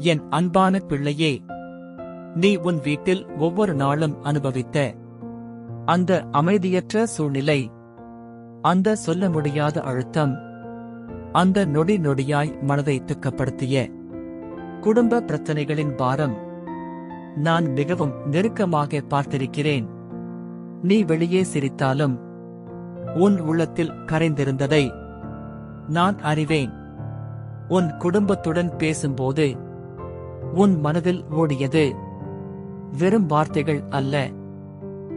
என் அன்பான பிள்ளையே நீ உன் வீட்டில் ஒவ்வொரு நாளும் அனுபவித்த அந்த அமைதியற்ற சூழ்நிலை அந்த சொல்ல முடியாத அழுத்தம் அந்த நொடி நொடியாய் மனதை துக்கப்படுத்திய குடும்ப பிரச்சனைகளின் பாரம் நான் மிகவும் நெருக்கமாக பார்த்திருக்கிறேன். நீ வெளியே சிரித்தாலும் உன் உள்ளத்தில் கரைந்திருந்ததை நான் அறிவேன். உன் குடும்பத்துடன் பேசும்போது உன் மனதில் ஓடியது. வெறும் வார்த்தைகள் அல்ல.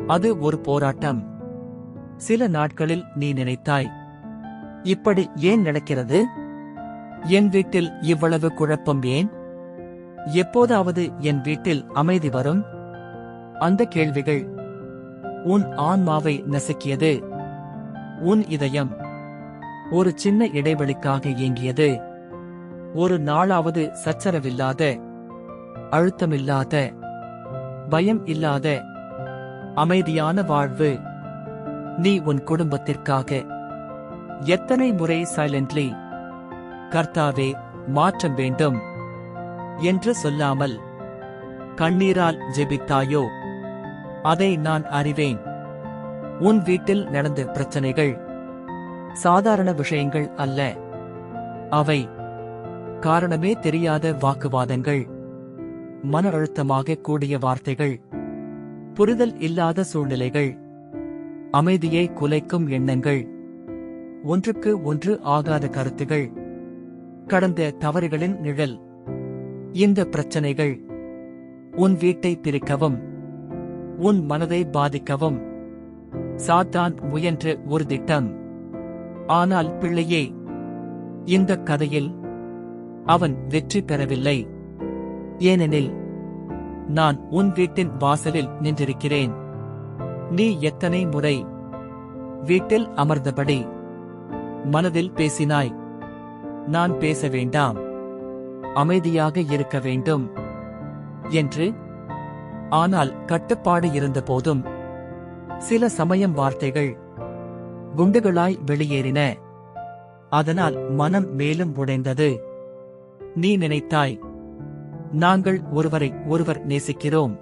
அது ஒரு போராட்டம். சில நாட்களில் நீ நினைத்தாய். இப்படி ஏன் நடக்கிறது? என் வீட்டில் இவ்வளவு குழப்பம் ஏன்? எப்போதாவது என் வீட்டில் அமைதி வரும்? அந்த கேள்விகள் உன் ஆன்மாவை நசுக்கியது. உன் இதயம் ஒரு சின்ன இடைவெளிக்காக இயங்கியது ஒரு நாளாவது சச்சரவில்லாத அழுத்தமில்லாத பயம் இல்லாத அமைதியான வாழ்வு. நீ உன் குடும்பத்திற்காக எத்தனை முறை சைலண்ட்லி கர்த்தாவே மாற்றம் வேண்டும் என்று சொல்லாமல் கண்ணீரால் ஜெபித்தாயோ அதை நான் அறிவேன். உன் வீட்டில் நடந்த பிரச்சனைகள் சாதாரண விஷயங்கள் அல்ல. அவை காரணமே தெரியாத வாக்குவாதங்கள். மன அழுத்தமாக கூடிய வார்த்தைகள். புரிதல் இல்லாத சூழ்நிலைகள். அமைதியை குலைக்கும் எண்ணங்கள். ஒன்றுக்கு ஒன்று ஆகாத கருத்துகள். கடந்த தவறுகளின் நிழல். இந்த பிரச்சனைகள். உன் வீட்டை பிரிக்கவும். உன் மனதை பாதிக்கவும். சாத்தான் முயன்ற ஒரு திட்டம். ஆனால் பிள்ளையே இந்த கதையில் அவன் வெற்றி பெறவில்லை. ஏனெனில் நான் உன் வீட்டின் வாசலில் நின்றிருக்கிறேன். நீ எத்தனை முறை வீட்டில் அமர்ந்தபடி மனதில் பேசினாய். நான் பேச வேண்டாம். அமைதியாக இருக்க வேண்டும். என்று ஆனால் கட்டுப்பாடு இருந்தபோதும் சில சமயம் வார்த்தைகள் குண்டுகளாய் வெளியேறின. அதனால் மனம் மேலும் உடைந்தது. நீ நினைத்தாய் நாங்கள் ஒருவரை ஒருவர் நேசிக்கிறோம்.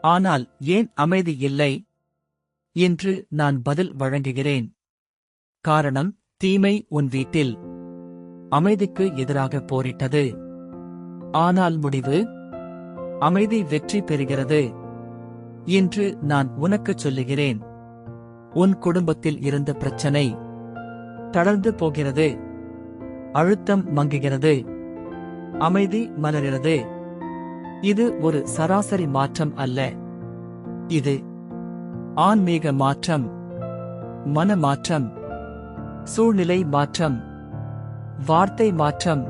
ஆனால் ஏன் அமைதி இல்லை? என்று நான் பதில் வழங்குகிறேன். காரணம் தீமை உன் வீட்டில் அமைதிக்கு எதிராக போரிட்டது. ஆனால் முடிவு அமைதி வெற்றி பெறுகிறது என்று நான் உனக்குச் சொல்லுகிறேன். உன் குடும்பத்தில் இருந்த பிரச்சனை தளர்ந்து போகிறது. அழுத்தம் மங்குகிறது. அமைதி மலர்கிறது. இது ஒரு சராசரி மாற்றம் அல்ல. இது ஆன்மீக மாற்றம் மன மாற்றம் சூழ்நிலை மாற்றம் வார்த்தை மாற்றம்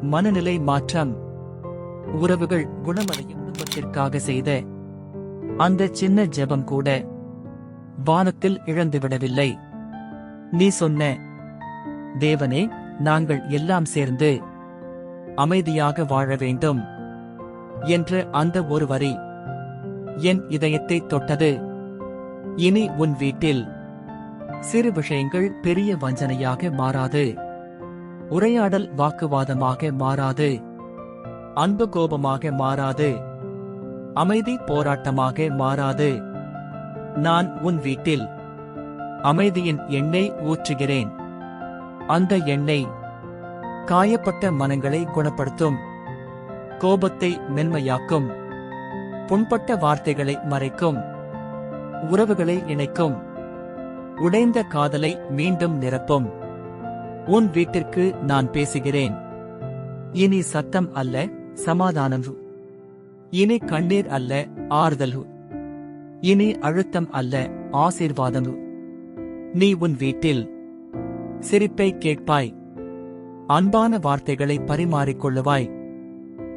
மனநிலை மாற்றம் உறவுகள் குணமடையும் குடும்பத்திற்காக செய்த அந்த சின்ன ஜெபம் கூட வானத்தில் இழந்துவிடவில்லை. நீ சொன்ன தேவனே நாங்கள் எல்லாம் சேர்ந்து அமைதியாக வாழ வேண்டும். என்று அந்த ஒரு வரி என் இதயத்தை தொட்டது. இனி உன் வீட்டில் சிறு விஷயங்கள் பெரிய வஞ்சனையாக மாறாது. உரையாடல் வாக்குவாதமாக மாறாது. அன்பு கோபமாக மாறாது. அமைதி போராட்டமாக மாறாது. நான் உன் வீட்டில் அமைதியின் எண்ணெய் ஊற்றுகிறேன். அந்த எண்ணெய் காயப்பட்ட மனங்களை குணப்படுத்தும். கோபத்தை மென்மையாக்கும். புண்பட்ட வார்த்தைகளை மறைக்கும். உறவுகளை இணைக்கும். உடைந்த காதலை மீண்டும் நிரப்பும். உன் வீட்டிற்கு நான் பேசுகிறேன். இனி சத்தம் அல்ல சமாதானம். இனி கண்ணீர் அல்ல ஆறுதல். இனி அழுத்தம் அல்ல ஆசீர்வாதம். நீ உன் வீட்டில். சிரிப்பை கேட்பாய். அன்பான வார்த்தைகளை பரிமாறிக்கொள்ளுவாய்.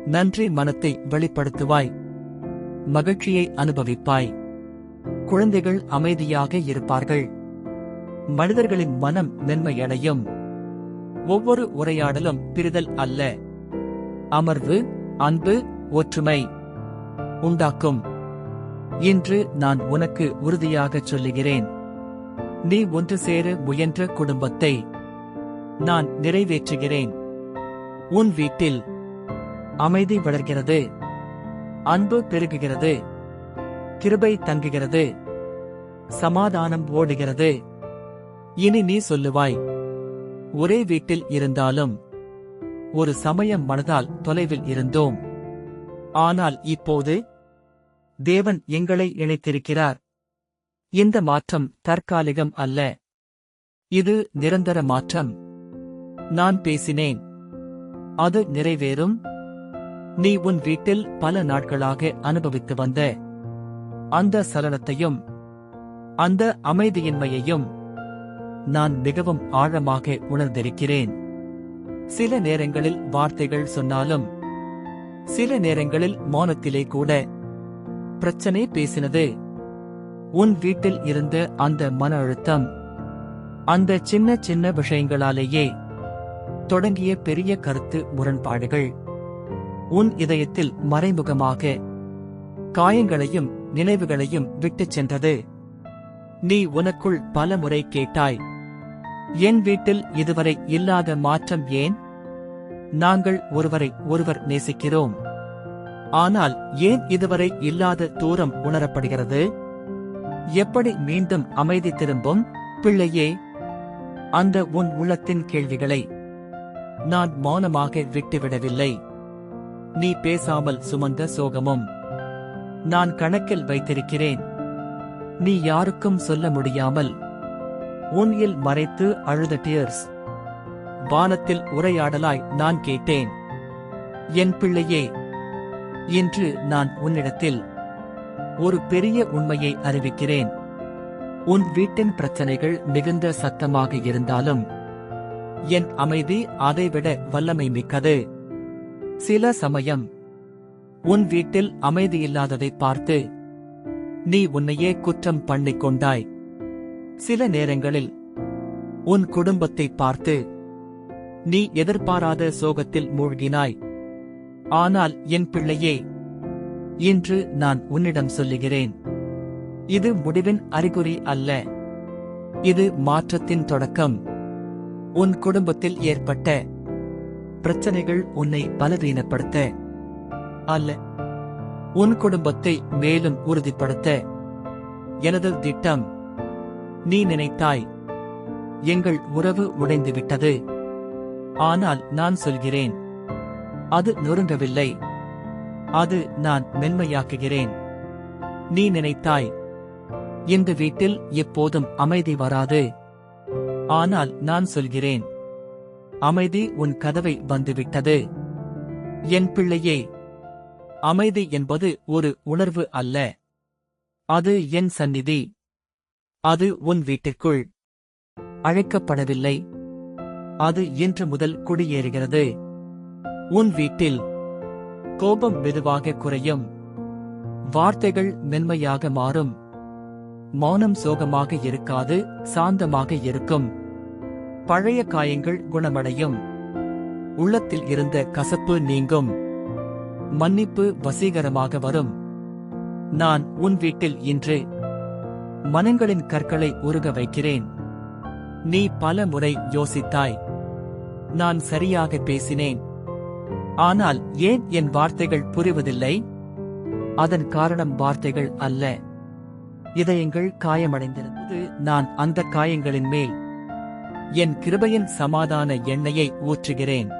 நன்றி மனத்தை வெளிப்படுத்துவாய். மகிழ்ச்சியை அனுபவிப்பாய். குழந்தைகள் அமைதியாக இருப்பார்கள். மனிதர்களின் மனம் மென்மையடையும் ஒவ்வொரு உரையாடலும் பிரிதல் அல்ல. அமர்வு அன்பு ஒற்றுமை உண்டாக்கும். இன்று நான் உனக்கு உறுதியாகச் சொல்லுகிறேன். நீ ஒன்று சேர முயன்ற குடும்பத்தை நான் நிறைவேற்றுகிறேன். உன் வீட்டில் அமைதி வளர்கிறது. அன்பு பெருகுகிறது. கிருபை தங்குகிறது. சமாதானம் ஓடுகிறது. இனி நீ சொல்லுவாய் ஒரே வீட்டில் இருந்தாலும் ஒரு சமயம் மனதால் தொலைவில் இருந்தோம். ஆனால் இப்போது தேவன் எங்களை இணைத்திருக்கிறார். இந்த மாற்றம் தற்காலிகம் அல்ல. இது நிரந்தர மாற்றம். நான் பேசினேன். அது நிறைவேறும். நீ உன் வீட்டில் பல நாட்களாக அனுபவித்து வந்த அந்த சலனத்தையும் அந்த அமைதியின்மையையும் நான் மிகவும் ஆழமாக உணர்ந்திருக்கிறேன். சில நேரங்களில் வார்த்தைகள் சொன்னாலும் சில நேரங்களில் மௌனத்திலே கூட பிரச்சனை பேசினது. உன் வீட்டில் இருந்த அந்த மன அழுத்தம் அந்த சின்ன சின்ன விஷயங்களாலேயே தொடங்கிய பெரிய கருத்து முரண்பாடுகள். உன் இதயத்தில் மறைமுகமாக காயங்களையும் நினைவுகளையும் விட்டுச் சென்றது. நீ உனக்குள் பல முறை கேட்டாய் என் வீட்டில் இதுவரை இல்லாத மாற்றம் ஏன்? நாங்கள் ஒருவரை ஒருவர் நேசிக்கிறோம். ஆனால் ஏன் இதுவரை இல்லாத தூரம் உணரப்படுகிறது? எப்படி மீண்டும் அமைதி திரும்பும் பிள்ளையே? அந்த உன் உள்ளத்தின் கேள்விகளை நான் மௌனமாக விட்டுவிடவில்லை. நீ பேசாமல் சுமந்த சோகமும் நான் கணக்கில் வைத்திருக்கிறேன். நீ யாருக்கும் சொல்ல முடியாமல் உன்னில் மறைத்து அழுத டியர்ஸ் வானத்தில் உரையாடலாய் நான் கேட்டேன். என் பிள்ளையே இன்று நான் உன்னிடத்தில் ஒரு பெரிய உண்மையை அறிவிக்கிறேன். உன் வீட்டின் பிரச்சனைகள் மிகுந்த சத்தமாக இருந்தாலும் என் அமைதி அதைவிட வல்லமை மிக்கது. சில சமயம் உன் வீட்டில் அமைதியில்லாததை பார்த்து நீ உன்னையே குற்றம் பண்ணிக் கொண்டாய். சில நேரங்களில் உன் குடும்பத்தை பார்த்து நீ எதிர்பாராத சோகத்தில் மூழ்கினாய். ஆனால் என் பிள்ளையே இன்று நான் உன்னிடம் சொல்லுகிறேன். இது முடிவின் அறிகுறி அல்ல. இது மாற்றத்தின் தொடக்கம். உன் குடும்பத்தில் ஏற்பட்ட பிரச்சனைகள் உன்னை பலவீனப்படுத்த. அல்ல உன் குடும்பத்தை மேலும் உறுதிப்படுத்த. எனது திட்டம் நீ நினைத்தாய் எங்கள் உறவு உடைந்துவிட்டது. ஆனால் நான் சொல்கிறேன் அது நொறுங்கவில்லை. அது நான் மென்மையாக்குகிறேன். நீ நினைத்தாய் இந்த வீட்டில் எப்போதும் அமைதி வராது. ஆனால் நான் சொல்கிறேன். அமைதி உன் கதவை வந்துவிட்டது. என் பிள்ளையே அமைதி என்பது ஒரு உணர்வு அல்ல. அது என் சந்நிதி. அது உன் வீட்டிற்குள் அழைக்கப்படவில்லை. அது இன்று முதல் குடியேறுகிறது. உன் வீட்டில் கோபம் மெதுவாக குறையும். வார்த்தைகள் மென்மையாக மாறும். மௌனம் சோகமாக இருக்காது சாந்தமாக இருக்கும். பழைய காயங்கள் குணமடையும். உள்ளத்தில் இருந்த கசப்பு நீங்கும். மன்னிப்பு வசீகரமாக வரும். நான் உன் வீட்டில் இன்று மனங்களின் கற்களை உருக வைக்கிறேன். நீ பல முறை யோசித்தாய். நான் சரியாக பேசினேன். ஆனால் ஏன் என் வார்த்தைகள் புரிவதில்லை? அதன் காரணம் வார்த்தைகள் அல்ல. இதயங்கள் காயமடைந்திருந்தது. நான் அந்த காயங்களின் மேல் என் கிருபையின் சமாதான எண்ணெயை ஊற்றுகிறேன்.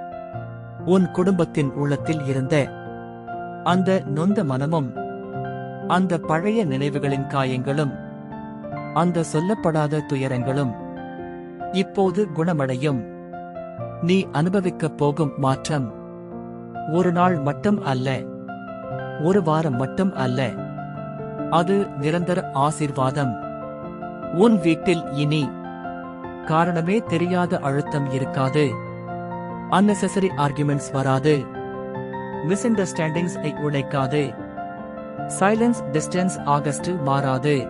உன் குடும்பத்தின் உள்ளத்தில் இருந்த அந்த நொந்த மனமும் அந்த பழைய நினைவுகளின் காயங்களும் அந்த சொல்லப்படாத துயரங்களும் இப்போது குணமடையும். நீ அனுபவிக்கப் போகும் மாற்றம் ஒரு நாள் மட்டும் அல்ல ஒரு வாரம் மட்டும் அல்ல. அது நிரந்தர ஆசீர்வாதம். உன் வீட்டில் இனி காரணமே தெரியாத அழுத்தம் இருக்காது. Unnecessary ஆர்குமெண்ட்ஸ் வராது. மிஸ் அண்டர்ஸ்டாண்டிங்ஸ் ஐ உழைக்காது சைலன்ஸ் டிஸ்டன்ஸ் ஆகஸ்ட் மாறாது.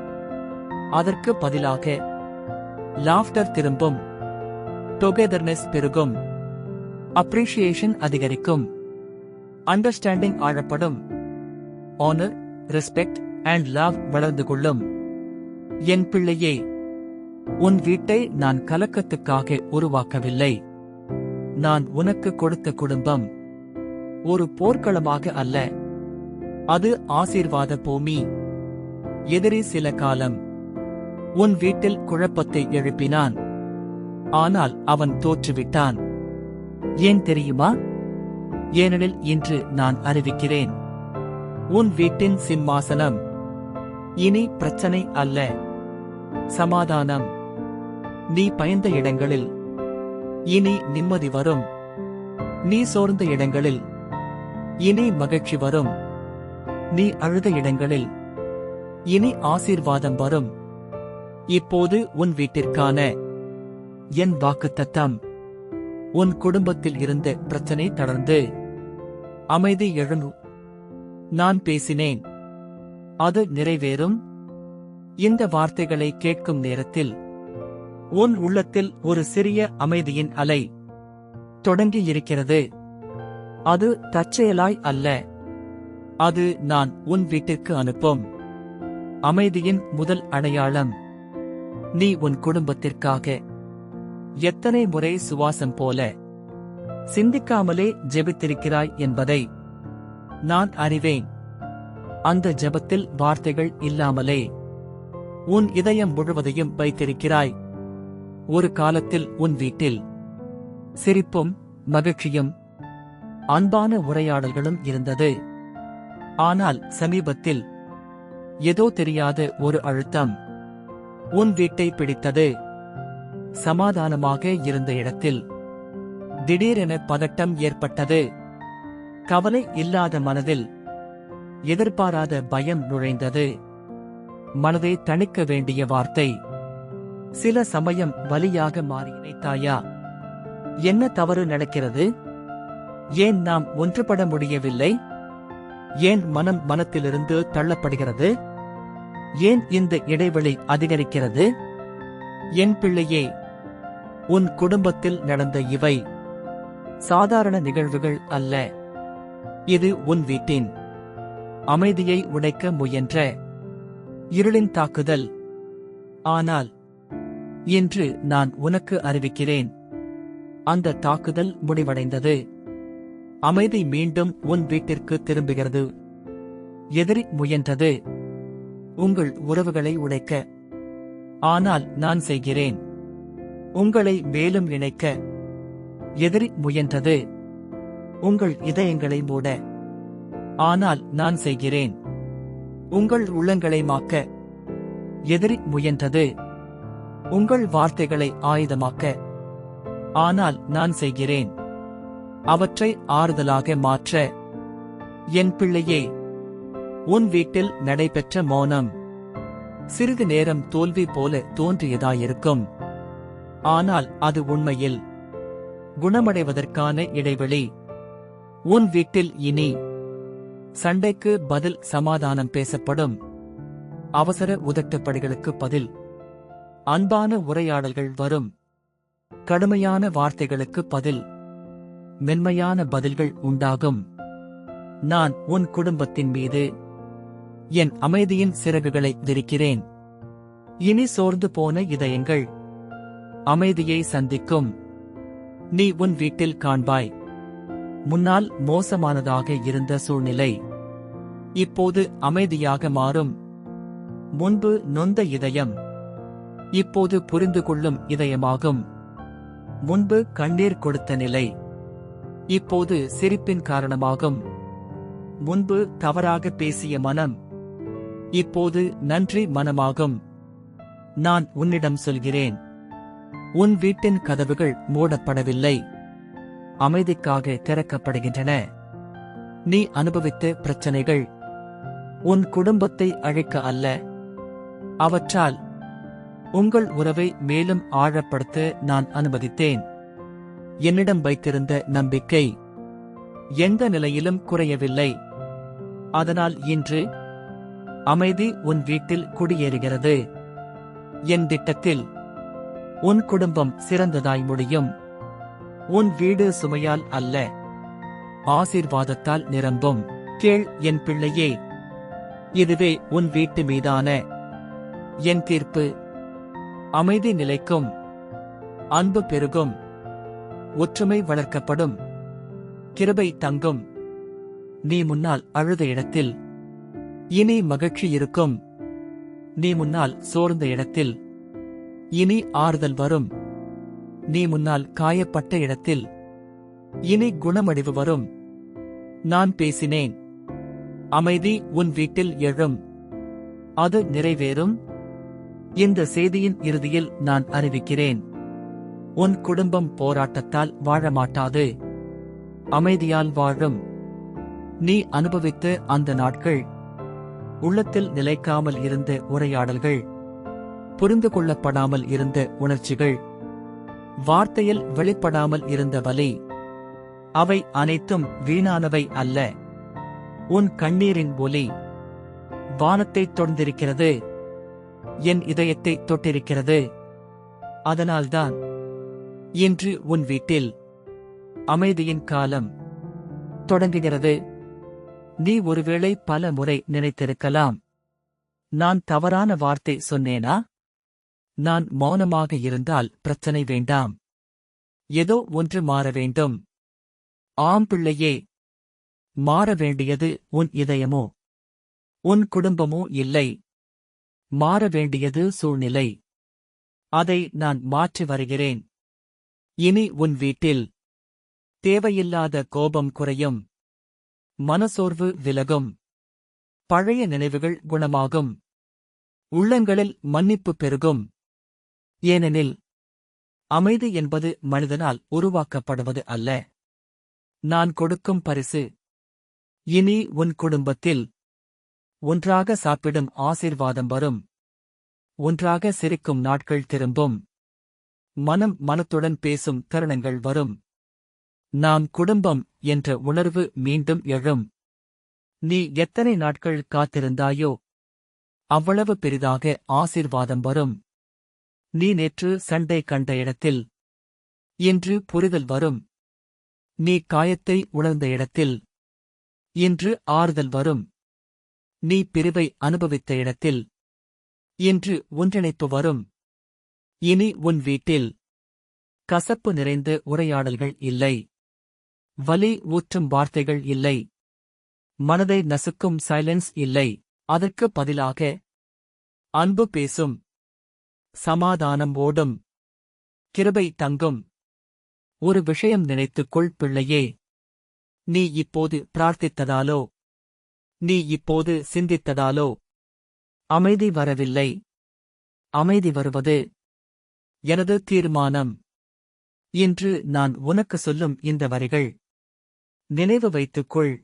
அதற்கு பதிலாக லாஃப்டர் திரும்பும். டுகெதர்னஸ் பெருகும். அப்ரிஷியேஷன் அதிகரிக்கும். அண்டர்ஸ்டாண்டிங் ஆழப்படும். ஆனர் ரெஸ்பெக்ட் அண்ட் லவ் வளர்ந்து கொள்ளும். என் பிள்ளையே உன் வீட்டை நான் கலக்கத்துக்காக உருவாக்கவில்லை. நான் உனக்கு கொடுத்த குடும்பம் ஒரு போர்க்களமாக அல்ல. அது ஆசீர்வாத பூமி. எதிரி சில காலம் உன் வீட்டில் குழப்பத்தை எழுப்பினான். ஆனால் அவன் தோற்றுவிட்டான். ஏன் தெரியுமா? ஏனெனில் இன்று நான் அறிவிக்கிறேன். உன் வீட்டின் சிம்மாசனம் இனி பிரச்சனை அல்ல. சமாதானம். நீ பயந்த இடங்களில். இனி நிம்மதி வரும். நீ சோர்ந்த இடங்களில். இனி மகிழ்ச்சி வரும். நீ அழுத இடங்களில். இனி ஆசீர்வாதம் வரும். இப்போது உன் வீட்டிற்கான என் வாக்குத்தத்தம். உன் குடும்பத்தில் இருந்த பிரச்சனை தொடர்ந்து அமைதி எழும். நான் பேசினேன். அது நிறைவேறும். இந்த வார்த்தைகளை கேட்கும் நேரத்தில் உன் உள்ளத்தில் ஒரு சிறிய அமைதியின் அலை தொடங்கி இருக்கிறது அது தற்செயலாய் அல்ல. அது நான் உன் வீட்டிற்கு அனுப்பும். அமைதியின் முதல் அடையாளம் நீ உன் குடும்பத்திற்காக எத்தனை முறை சுவாசம் போல சிந்திக்காமலே ஜெபித்திருக்கிறாய் என்பதை நான் அறிவேன். அந்த ஜெபத்தில் வார்த்தைகள் இல்லாமலே. உன் இதயம் முழுவதையும் வைத்திருக்கிறாய். ஒரு காலத்தில் உன் வீட்டில் சிரிப்பும் மகிழ்ச்சியும் அன்பான உரையாடல்களும் இருந்தது. ஆனால் சமீபத்தில் ஏதோ தெரியாத ஒரு அழுத்தம் உன் வீட்டை பிடித்தது. சமாதானமாக இருந்த இடத்தில் திடீரென பதட்டம் ஏற்பட்டது. கவலை இல்லாத மனதில் எதிர்பாராத பயம் நுழைந்தது. மனதை தணிக்க வேண்டிய வார்த்தை. சில சமயம் வலியாக மாறி நினைத்தாயா என்ன தவறு நடக்கிறது? ஏன் நாம் ஒன்றுபட முடியவில்லை? ஏன் மனம் மனத்திலிருந்து தள்ளப்படுகிறது? ஏன் இந்த இடைவெளி அதிகரிக்கிறது? என் பிள்ளையே உன் குடும்பத்தில் நடந்த இவை. சாதாரண நிகழ்வுகள் அல்ல. இது உன் வீட்டின் அமைதியை உடைக்க முயன்ற. இருளின் தாக்குதல். ஆனால் இன்று நான் உனக்கு அறிவிக்கிறேன். அந்த தாக்குதல் முடிவடைந்தது. அமைதி மீண்டும் உன் வீட்டிற்கு திரும்புகிறது. எதிரி முயன்றது. உங்கள் உறவுகளை உடைக்க. ஆனால் நான் செய்கிறேன். உங்களை மேலும் இணைக்க. எதிரி முயன்றது. உங்கள் இதயங்களை மூட. ஆனால் நான் செய்கிறேன். உங்கள் உள்ளங்களை மாக்க எதிரி முயன்றது. உங்கள் வார்த்தைகளை ஆயுதமாக்க. ஆனால் நான் செய்கிறேன். அவற்றை ஆறுதலாக மாற்ற. என் பிள்ளையே உன் வீட்டில் நடைபெற்ற மௌனம் சிறிது நேரம் தோல்வி போல தோன்றியதாயிருக்கும். ஆனால் அது உண்மையில் குணமடைவதற்கான இடைவெளி. உன் வீட்டில் இனி சண்டைக்கு பதில் சமாதானம் பேசப்படும். அவசர உதட்டப்படிகளுக்கு பதில். அன்பான உரையாடல்கள் வரும். கடுமையான வார்த்தைகளுக்கு பதில். மென்மையான பதில்கள் உண்டாகும். நான் உன் குடும்பத்தின் மீது என் அமைதியின் சிறகுகளை விரிக்கிறேன். இனி சோர்ந்து போன இதயங்கள் அமைதியை சந்திக்கும். நீ உன் வீட்டில் காண்பாய். முன்னால் மோசமானதாக இருந்த சூழ்நிலை. இப்போது அமைதியாக மாறும். முன்பு நொந்த இதயம். இப்போது புரிந்து கொள்ளும் இதயமாகும். முன்பு கண்ணீர் கொடுத்த நிலை. இப்போது சிரிப்பின் காரணமாகும். முன்பு தவறாக பேசிய மனம். இப்போது நன்றி மனமாகும். நான் உன்னிடம் சொல்கிறேன். உன் வீட்டின் கதவுகள் மூடப்படவில்லை. அமைதிக்காக திறக்கப்படுகின்றன. நீ அனுபவித்த பிரச்சனைகள். உன் குடும்பத்தை அழைக்க அல்ல. அவற்றால் உங்கள் உறவை மேலும் ஆழப்படுத்த நான் அனுமதித்தேன். என்னிடம் வைத்திருந்த நம்பிக்கை எந்த நிலையிலும் குறையவில்லை. அதனால் இன்று அமைதி உன் வீட்டில் குடியேறுகிறது. என் திட்டத்தில் உன் குடும்பம் சிறந்ததாய் முடியும். உன் வீடு சுமையால் அல்ல. ஆசீர்வாதத்தால் நிரம்பும். கேள் என் பிள்ளையே. இதுவே உன் வீட்டு மீதான என் தீர்ப்பு. அமைதி நிலைக்கும் அன்பு பெருகும் ஒற்றுமை வளர்க்கப்படும் கிருபை தங்கும். நீ முன்னால் அழுத இடத்தில் இனி மகிழ்ச்சி இருக்கும். நீ முன்னால் சோர்ந்த இடத்தில் இனி ஆறுதல் வரும். நீ முன்னால் காயப்பட்ட இடத்தில் இனி குணமடைவு வரும். நான் பேசினேன். அமைதி உன் வீட்டில் எழும். அது நிறைவேறும். இந்த செய்தியின் இறுதியில் நான் அறிவிக்கிறேன். உன் குடும்பம் போராட்டத்தால் வாழ மாட்டாது அமைதியால் வாழும். நீ அனுபவித்த அந்த நாட்கள். உள்ளத்தில் நிலைக்காமல் இருந்த உரையாடல்கள். புரிந்து கொள்ளப்படாமல் இருந்த உணர்ச்சிகள். வார்த்தையில் வெளிப்படாமல் இருந்த வலி. அவை அனைத்தும் வீணானவை அல்ல. உன் கண்ணீரின் ஒலி வானத்தை தொடர்ந்திருக்கிறது என் இதயத்தை தொட்டிருக்கிறது. அதனால்தான் இன்று உன் வீட்டில் அமைதியின் காலம் தொடங்குகிறது. நீ ஒருவேளை பல முறை நினைத்திருக்கலாம். நான் தவறான வார்த்தை சொன்னேனா? நான் மௌனமாக இருந்தால் பிரச்சனை வேண்டாம். ஏதோ ஒன்று மாற வேண்டும். ஆம் பிள்ளையே மாற வேண்டியது உன் இதயமோ? உன் குடும்பமோ இல்லை. மாற வேண்டியது சூழ்நிலை. அதை நான் மாற்றி வருகிறேன். இனி உன் வீட்டில் தேவையில்லாத கோபம் குறையும். மனசோர்வு விலகும். பழைய நினைவுகள் குணமாகும். உள்ளங்களில் மன்னிப்பு பெருகும். ஏனெனில் அமைதி என்பது மனிதனால் உருவாக்கப்படுவது அல்ல. நான் கொடுக்கும் பரிசு இனி உன் குடும்பத்தில் ஒன்றாக சாப்பிடும் ஆசீர்வாதம் வரும். ஒன்றாக சிரிக்கும் நாட்கள் திரும்பும். மனம் மனத்துடன் பேசும் தருணங்கள் வரும். நாம் குடும்பம் என்ற உணர்வு மீண்டும் எழும். நீ எத்தனை நாட்கள் காத்திருந்தாயோ அவ்வளவு பெரிதாக ஆசீர்வாதம் வரும். நீ நேற்று சண்டை கண்ட இடத்தில் இன்று புரிதல் வரும். நீ காயத்தை உணர்ந்த இடத்தில் இன்று ஆறுதல் வரும். நீ பிரிவை அனுபவித்த இடத்தில். இன்று ஒன்றிணைப்பு வரும். இனி உன் வீட்டில். கசப்பு நிறைந்த உரையாடல்கள் இல்லை. வலி ஊற்றும் வார்த்தைகள் இல்லை. மனதை நசுக்கும் சைலன்ஸ் இல்லை. அதற்கு பதிலாக. அன்பு பேசும். சமாதானம் ஓடும். கிருபை தங்கும். ஒரு விஷயம் நினைத்துக்கொள் பிள்ளையே. நீ இப்போது பிரார்த்தித்ததாலோ? நீ இப்போது சிந்தித்ததாலோ? அமைதி வரவில்லை. அமைதி வருவது எனது தீர்மானம். இன்று நான் உனக்கு சொல்லும் இந்த வரிகள். நினைவு வைத்துக்கொள்.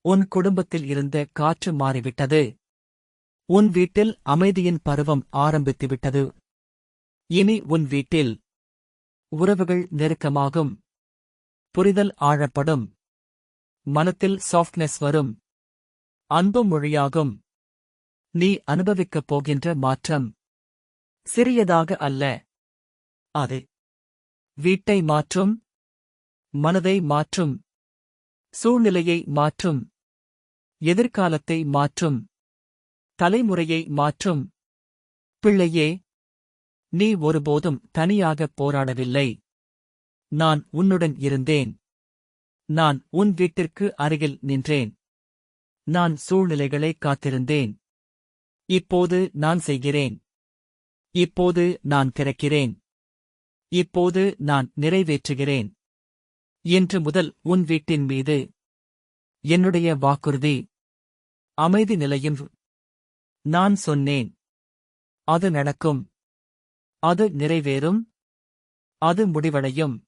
உன் குடும்பத்தில் இருந்த காற்று மாறிவிட்டது. உன் வீட்டில் அமைதியின் பருவம் ஆரம்பித்துவிட்டது. இனி உன் வீட்டில் உறவுகள் நெருக்கமாகும். புரிதல் ஆழப்படும். மனத்தில் சாஃப்ட்னஸ் வரும். அன்பு மொழியாகும். நீ அனுபவிக்கப் போகின்ற மாற்றம். சிறியதாக அல்ல. அது வீட்டை மாற்றும். மனதை மாற்றும். சூழ்நிலையை மாற்றும். எதிர்காலத்தை மாற்றும். தலைமுறையை மாற்றும். பிள்ளையே நீ ஒருபோதும் தனியாகப் போராடவில்லை. நான் உன்னுடன் இருந்தேன். நான் உன் வீட்டிற்கு அருகில் நின்றேன். நான் சூழ்நிலைகளை காத்திருந்தேன். இப்போது நான் செய்கிறேன். இப்போது நான் திறக்கிறேன். இப்போது நான் நிறைவேற்றுகிறேன். இன்று முதல் உன் வீட்டின் மீது என்னுடைய வாக்குறுதி. அமைதி நிலையும். நான் சொன்னேன். அது நடக்கும். அது நிறைவேறும். அது முடிவடையும்.